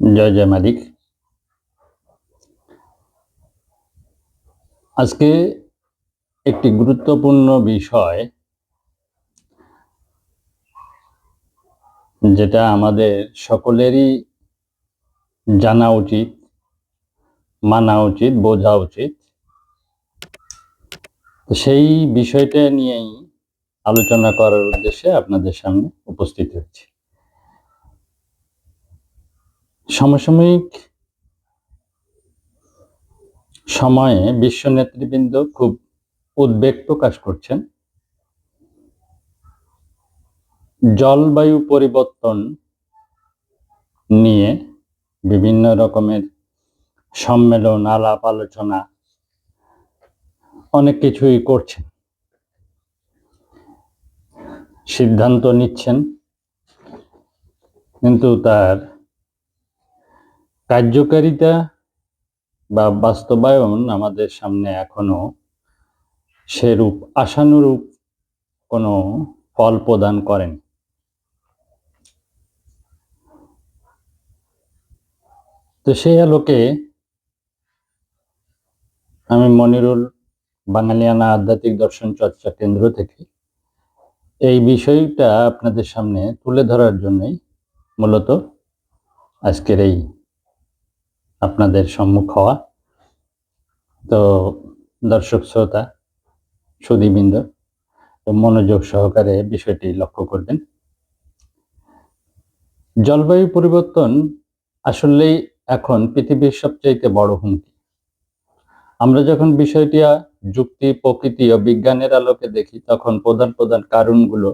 জয় জয় মালিক। আজকে একটি গুরুত্বপূর্ণ বিষয়, যেটা আমাদের সকলেরই জানা উচিত, মানা উচিত, বোঝা উচিত। সেই বিষয়টা নিয়েই আলোচনা করার উদ্দেশ্যে আপনাদের সামনে উপস্থিত হয়েছি সমসাময়িক সময়ে বিশ্ব নেতৃবৃন্দ খুব উদ্বেগ প্রকাশ করছেন। জলবায়ু পরিবর্তন নিয়ে বিভিন্ন রকমের সম্মেলন, আলাপ, আলোচনা অনেক কিছুই করছেন। সিদ্ধান্ত নিচ্ছেন। কিন্তু তার কার্যকারিতা বা বাস্তবায়ন আমাদের সামনে এখনও সেরূপ, আশানুরূপ কোনো ফল প্রদান করেন। তো সেই আলোকে আমি মনিরুল বাঙালিয়ানা আধ্যাত্মিক দর্শন চর্চা কেন্দ্র থেকে এই বিষয়টা আপনাদের সামনে তুলে ধরার জন্যই মূলত আজকের এই আপনাদের সম্মুখ হওয়া। তো দর্শক শ্রোতা, সুদীবৃন্দ মনোযোগ সহকারে বিষয়টি লক্ষ্য করবেন। জলবায়ু পরিবর্তন আসলেই এখন পৃথিবীর সবচাইতে বড় হুমকি। আমরা যখন বিষয়টি যুক্তি, প্রকৃতি ও বিজ্ঞানের আলোকে দেখি, তখন প্রধান প্রধান কারণগুলো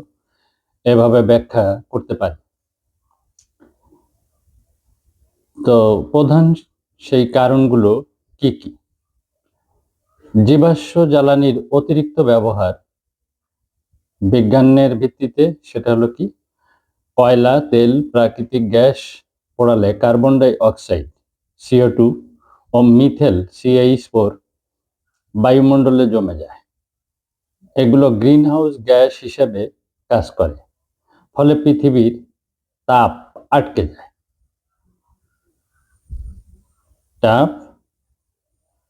এভাবে ব্যাখ্যা করতে পারি। তো প্রধান সেই কারণগুলো কি কি? জীবাশ্ম জ্বালানির অতিরিক্ত ব্যবহার বিজ্ঞানের ভিত্তিতে সেটা হলো কি? কয়লা, তেল, প্রাকৃতিক গ্যাস, পোড়ালে carbon dioxide CO two ও মিথেল সিএইচ ফোর বায়ুমণ্ডলে জমে যায়। এগুলো গ্রিন হাউস গ্যাস হিসেবে কাজ করে। ফলে পৃথিবীর তাপ আটকে যায়। তাপ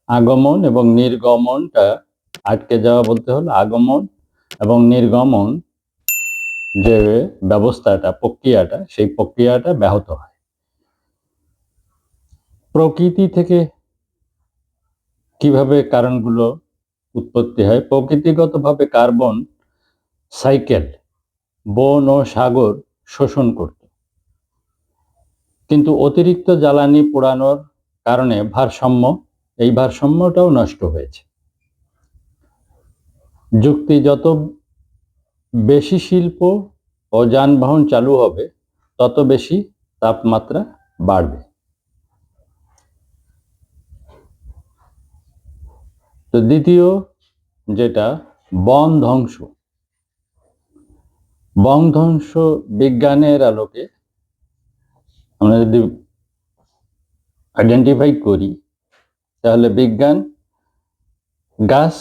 আগমন এবং নির্গমনটা আটকে যাওয়া বলতে হলো আগমন এবং নির্গমন যে ব্যবস্থাটা, প্রক্রিয়াটা, সেই প্রক্রিয়াটা ব্যাহত হয়। প্রকৃতি থেকে কীভাবে কারণগুলো উৎপত্তি হয়? প্রকৃতিগতভাবে কার্বন সাইকেল, বন ও সাগর শোষণ করত। কিন্তু অতিরিক্ত জ্বালানি পোড়ানোর কারণে ভারসাম্য, এই ভারসাম্যটাও নষ্ট হয়েছে। যুক্তি যত বেশি শিল্প ও যানবাহন চালু হবে, তত বেশি তাপমাত্রা বাড়বে। তো দ্বিতীয় যেটা, বন ধ্বংস। বন ধ্বংস বিজ্ঞানের আলোকে আমরা যদি আইডেন্টিফাই করি, তাহলে বিজ্ঞান গাছ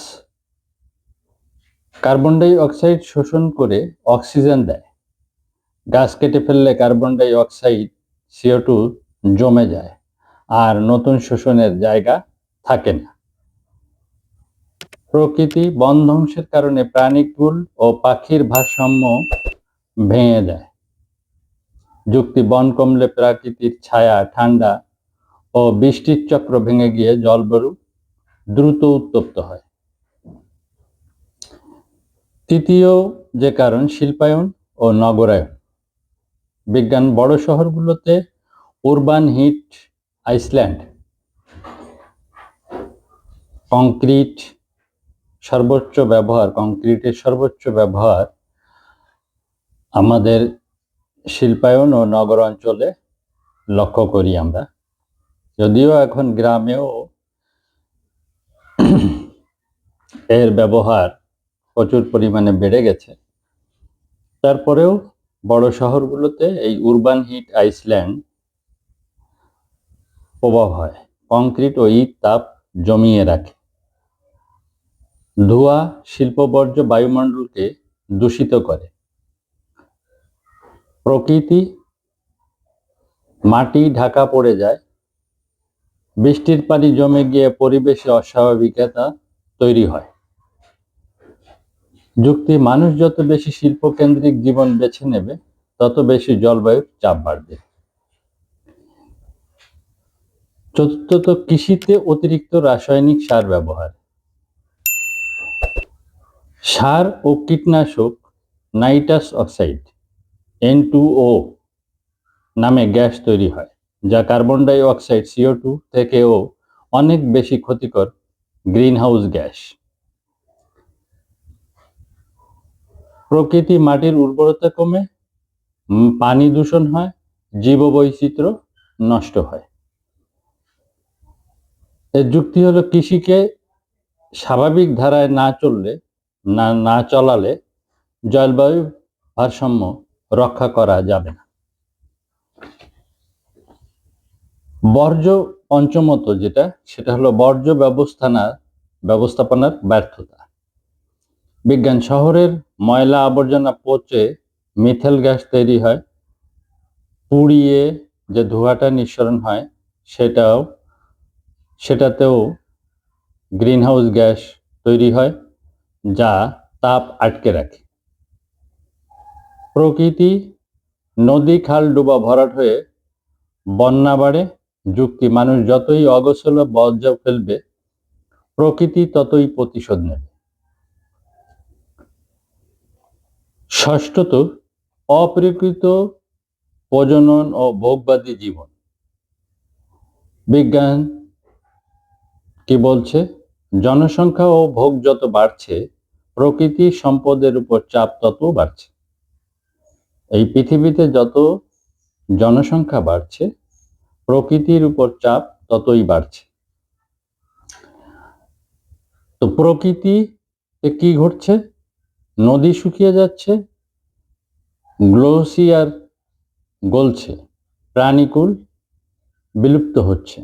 কার্বন ডাই অক্সাইড শোষণ করে অক্সিজেন দেয়। গাছ কেটে ফেললে carbon dioxide CO two জমে যায়, আর নতুন শোষণের জায়গা থাকে না। প্রকৃতি বন ধ্বংসের কারণে প্রাণীকুল ও পাখির ভারসাম্য ভেঙে যায়। যুক্তি বন কমলে প্রাকৃতিক ছায়া ঠান্ডা ও বৃষ্টির চক্র ভেঙে গিয়ে জলবায়ু দ্রুত উত্তপ্ত হয়। তৃতীয় যে কারণ, শিল্পায়ন ও নগরায়ন। বিজ্ঞান বড় শহরগুলোতে উরবান হিট, আইসল্যান্ড, কংক্রিট সর্বোচ্চ ব্যবহার, কংক্রিটের সর্বোচ্চ ব্যবহার আমাদের শিল্পায়ন ও নগর অঞ্চলে লক্ষ্য করি আমরা। যদিও এখন গ্রামেও এর ব্যবহার প্রচুর পরিমাণে বেড়ে গেছে। তারপরেও বড় শহরগুলোতে এই উরবান হিট আইসল্যান্ড প্রভাব হয়। কংক্রিট ও ইট তাপ জমিয়ে রাখে। ধোঁয়া শিল্প বর্জ্য বায়ুমণ্ডলকে দূষিত করে। প্রকৃতি মাটি ঢাকা পড়ে যায় বৃষ্টির পানি জমে গিয়ে পরিবেশে অস্বাভাবিকতা তৈরি হয়। যুক্তি, মানুষ যত বেশি শিল্পকেন্দ্রিক জীবন বেছে নেবে, তত বেশি জলবায়ুর চাপ বাড়বে। চতুর্থত, কৃষিতে অতিরিক্ত রাসায়নিক সার ব্যবহার। সার ও কীটনাশক নাইট্রাস অক্সাইড এন নামে গ্যাস তৈরি হয়। যা carbon dioxide CO two থেকেও অনেক বেশি ক্ষতিকর গ্রিনহাউস গ্যাস প্রকৃতি মাটির উর্বরতা কমে পানি দূষণ হয়, জীববৈচিত্র্য নষ্ট হয়। এর যুক্তি হলো কৃষিকে স্বাভাবিক ধারায় না চললে, না না চলালে জলবায়ু ভারসাম্য রক্ষা করা যাবে না। বর্জ্য পঞ্চমত যেটা, সেটা হলো বর্জ্য ব্যবস্থানা ব্যবস্থাপনার ব্যর্থতা। বিজ্ঞান শহরের ময়লা আবর্জনা পচে মিথেল গ্যাস তৈরি হয়, পুড়িয়ে যে ধোঁয়াটা নিঃসরণ হয়, সেটাও, সেটাতেও গ্রিনহাউস গ্যাস তৈরি হয়, যা তাপ আটকে রাখে। প্রকৃতি নদী খাল ডোবা ভরাট হয়ে বন্যা বাড়ে যুক্তি মানুষ যতই অগোছল বর্জ্য ফেলবে, প্রকৃতি ততই প্রতিশোধ নেবে। ষষ্ঠত, অপ্রকৃত প্রজনন ও ভোগবাদী জীবন। বিজ্ঞান কি বলছে? জনসংখ্যা ও ভোগ যত বাড়ছে, প্রকৃতি সম্পদের উপর চাপ তত বাড়ছে। এই পৃথিবীতে যত জনসংখ্যা বাড়ছে প্রকৃতির উপর চাপ ততই বাড়ছে। তো প্রকৃতিতে কি ঘটছে? নদী শুকিয়ে যাচ্ছে, গ্লোসিয়ার গলছে, প্রাণীকুল বিলুপ্ত হচ্ছে।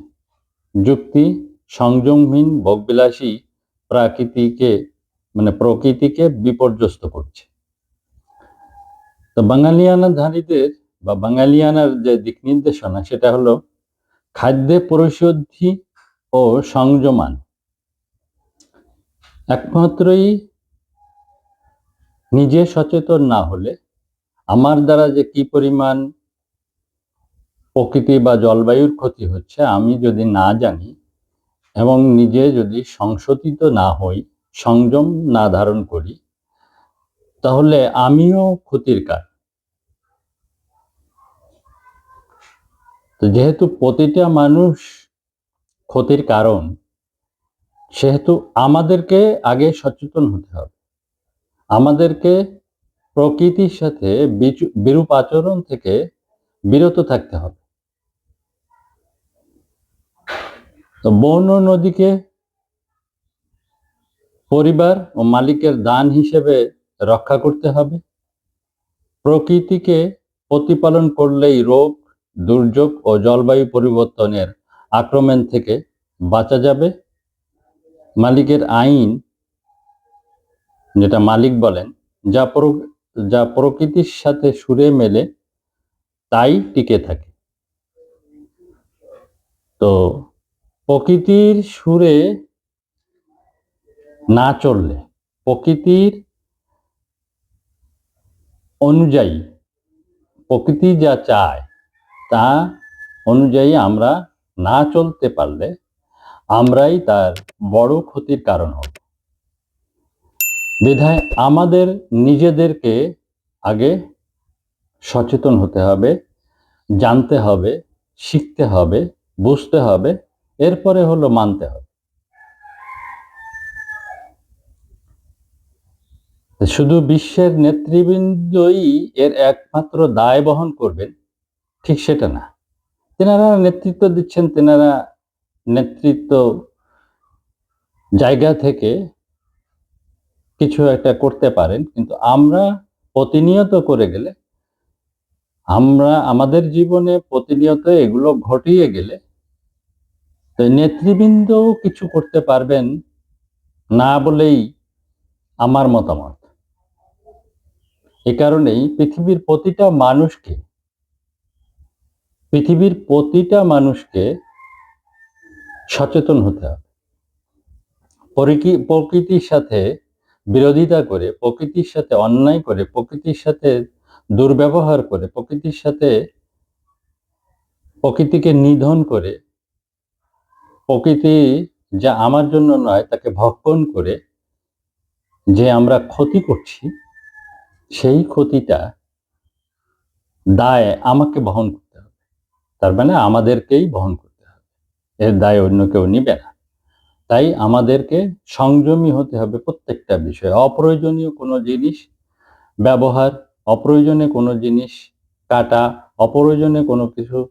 যুক্তি সংযমহীন ভোগবিলাসী প্রাকৃতিকে মানে প্রকৃতিকে বিপর্যস্ত করছে। তো বাঙালিয়ানাধারীদের বা বাঙালিয়ানার যে দিক নির্দেশনা, সেটা হলো খাদ্যে পরিশুদ্ধি ও সংযমান। একমাত্রই নিজে সচেতন না হলে আমার দ্বারা যে কি পরিমাণ প্রকৃতি বা জলবায়ুর ক্ষতি হচ্ছে আমি যদি না জানি এবং নিজে যদি সংশোধিত না হই, সংযম না ধারণ করি, তাহলে আমিও ক্ষতির কার তো যেহেতু প্রতিটা মানুষ ক্ষতির কারণ, সেহেতু আমাদেরকে আগে সচেতন হতে হবে। আমাদেরকে প্রকৃতির সাথে বিরূপ আচরণ থেকে বিরত থাকতে হবে। তো বন নদীকে পরিবার ও মালিকের দান হিসেবে রক্ষা করতে হবে। প্রকৃতিকে প্রতিপালন করলেই রোগ দুর্যোগ ও জলবায়ু পরিবর্তনের আক্রমণ থেকে বাঁচা যাবে। মালিকের আইন, যেটা মালিক বলেন, যা যা প্রকৃতির সাথে সুরে মেলে, তাই টিকে থাকে। তো প্রকৃতির সুরে না চললে, প্রকৃতির অনুযায়ী, প্রকৃতি যা চায় তা অনুযায়ী আমরা না চলতে পারলে আমরাই তার বড় ক্ষতির কারণ হব। বিধায় আমাদের নিজেদেরকে আগে সচেতন হতে হবে, জানতে হবে, শিখতে হবে, বুঝতে হবে, এরপরে হলো মানতে হবে। শুধু বিশ্বের নেতৃবৃন্দই এর একমাত্র দায় বহন করবেন ঠিক সেটা না। তেনারা নেতৃত্ব দিচ্ছেন, তেনারা নেতৃত্ব জায়গা থেকে কিছু একটা করতে পারেন, কিন্তু আমরা প্রতিনিয়ত করে গেলে, আমরা আমাদের জীবনে প্রতিনিয়ত এগুলো ঘটিয়ে গেলে তো নেতৃবৃন্দও কিছু করতে পারবেন না বলেই আমার মতামত। এ কারণেই পৃথিবীর প্রতিটা মানুষকে পৃথিবীর প্রতিটা মানুষকে সচেতন হতে হবে। প্রকৃতির সাথে বিরোধিতা করে, প্রকৃতির সাথে অন্যায় করে, প্রকৃতির সাথে দুর্ব্যবহার করে, প্রকৃতির সাথে প্রকৃতিকে নিধন করে, প্রকৃতি যা আমার জন্য নয়, তাকে ভক্ষণ করে যে আমরা ক্ষতি করছি, সেই ক্ষতিটা দায় আমাকে বহন হবে। তার মানে আমাদেরকেই বহন করতে হবে। এর দায় অন্য কেউ নিবে না। তাই আমাদেরকে সংযমী হতে হবে প্রত্যেকটা বিষয়ে। অপ্রয়োজনীয় কোনো জিনিস ব্যবহার, অপ্রয়োজনে কোনো জিনিস কাটা, অপ্রয়োজনে কোনো কিছু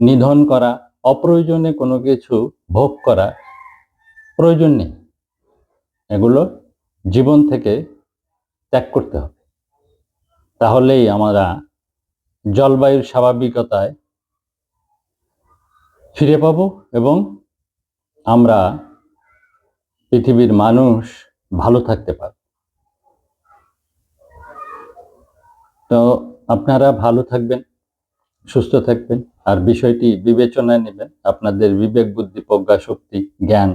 নিধন করা, অপ্রয়োজনে কোনো কিছু ভোগ করা প্রয়োজন নেই। এগুলো জীবন থেকে ত্যাগ করতে হবে। তাহলেই আমরা জলবায়ুর স্বাভাবিকতায় ফিরে পাব এবং আমরা পৃথিবীর মানুষ ভালো থাকতে পারব। তো আপনারা ভালো থাকবেন, সুস্থ থাকবেন, আর বিষয়টি বিবেচনায় নেবেন। আপনাদের বিবেক, বুদ্ধি, প্রজ্ঞা, শক্তি, জ্ঞান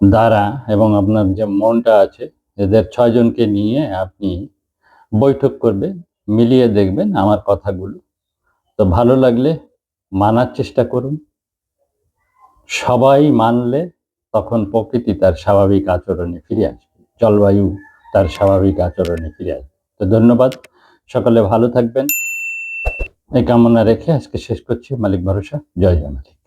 দ্বারা এবং আপনার যে মনটা আছে, এদের ছয়জনকে নিয়ে আপনি বৈঠক করবেন, মিলিয়ে দেখবেন আমার কথাগুলো। তো ভালো লাগলে মানার চেষ্টা করুন। সবাই মানলে তখন প্রকৃতি তার স্বাভাবিক আচরণে ফিরে আসবে। জলবায়ু তার স্বাভাবিক আচরণে ফিরে আসবে। তো ধন্যবাদ। সকলে ভালো থাকবেন। এই কামনা রেখে আজকে শেষ করছি। মালিক ভরসা। জয় জয় মালিক।